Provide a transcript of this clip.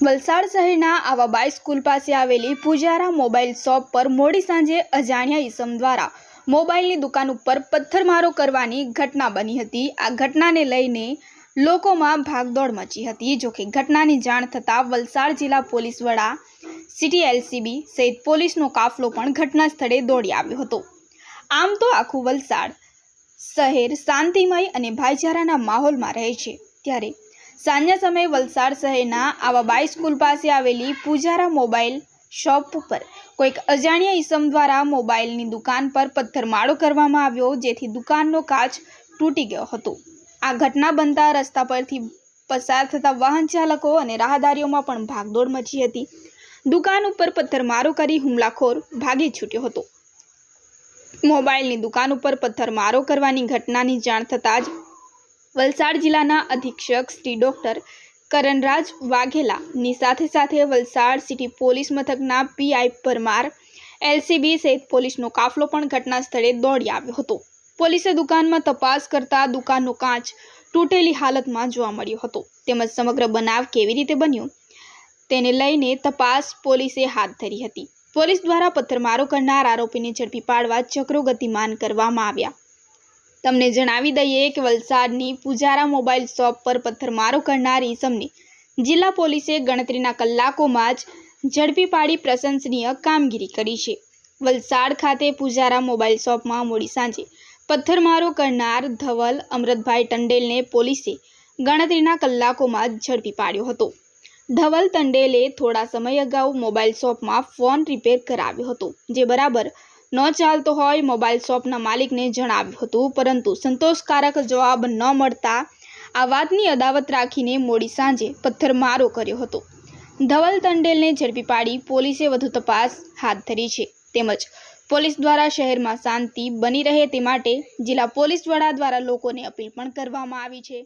વલસાડ શહેરના આવાબાઈ સ્કૂલ પાસે આવેલી પૂજારા મોબાઈલ શોપ પર મોડી સાંજે અજાણ્યા ઈસમ દ્વારા મોબાઈલની દુકાન ઉપર પથ્થરમારો કરવાની ઘટના બની હતી. આ ઘટનાને લઈને લોકોમાં ભાગદોડ મચી હતી. જોકે ઘટનાની જાણ થતાં વલસાડ જિલ્લા પોલીસ વડા સિટી એલસીબી સહિત પોલીસનો કાફલો પણ ઘટના સ્થળે દોડી આવ્યો હતો. આમ તો આખું વલસાડ શહેર શાંતિમય અને ભાઈચારાના માહોલમાં રહે છે. ત્યારે સાંજના સમયે વલસાડ શહેરના આવા બાઈ સ્કૂલ પાસે આવેલી પૂજારા મોબાઈલ શોપ ઉપર કોઈક અજાણ્યા ઈસમ દ્વારા મોબાઈલની દુકાન પર પથ્થરમારો કરવામાં આવ્યો, જેથી દુકાનનો કાચ તૂટી ગયો હતો. આ ઘટના બનતા રસ્તા પરથી પસાર થતા વાહન ચાલકો અને રાહદારીઓમાં પણ ભાગદોડ મચી હતી. દુકાન ઉપર પથ્થરમારો કરી હુમલાખોર ભાગી છૂટ્યો હતો. મોબાઈલની દુકાન ઉપર પથ્થરમારો કરવાની ઘટનાની જાણ થતાં જ વલસાડ જિલ્લાના અધિક્ષક શ્રી ડૉક્ટર કરણરાજ વાઘેલાની સાથે સાથે વલસાડ સિટી પોલીસ મથકના પીઆઈ પરમાર એલસીબી સહિત પોલીસનો કાફલો પણ ઘટના સ્થળે દોડી આવ્યો હતો. પોલીસે દુકાનમાં તપાસ કરતા દુકાનનો કાચ તૂટેલી હાલતમાં જોવા મળ્યો હતો. તેમજ સમગ્ર બનાવ કેવી રીતે બન્યો તેને લઈને તપાસ પોલીસે હાથ ધરી હતી. પોલીસ દ્વારા પથ્થરમારો કરનાર આરોપીને ઝડપી પાડવા ચક્રો ગતિમાન કરવામાં આવ્યા. તમને જણાવી દઈએ કે વલસાડની પૂજારા મોબાઈલ શોપ પર પથ્થરમારો કરનાર ઈસમને જિલ્લા પોલીસે ગણતરીના કલાકોમાં જ ઝડપી પાડી પ્રશંસનીય કામગીરી કરી છે. વલસાડ ખાતે પૂજારા મોબાઈલ શોપમાં મોડી સાંજે પથ્થરમારો કરનાર ધવલ અમૃતભાઈ ટંડેલને પોલીસે ગણતરીના કલાકોમાં જ ઝડપી પાડ્યો હતો. ધવલ ટંડેલે થોડા સમય અગાઉ મોબાઈલ શોપમાં ફોન રિપેર કરાવ્યો હતો, જે બરાબર ન ચાલતો હોય, મોબાઈલ શોપના માલિકને જણાવ્યું હતું. પરંતુ સંતોષકારક જવાબ ન મળતા આ વાતની અદાવત રાખીને મોડી સાંજે પથ્થરમારો કર્યો હતો. ધવલ તંડેલને ઝડપી પાડી પોલીસે વધુ તપાસ હાથ ધરી છે. તેમજ પોલીસ દ્વારા શહેરમાં શાંતિ બની રહે તે માટે જિલ્લા પોલીસ વડા દ્વારા લોકોને અપીલ પણ કરવામાં આવી છે.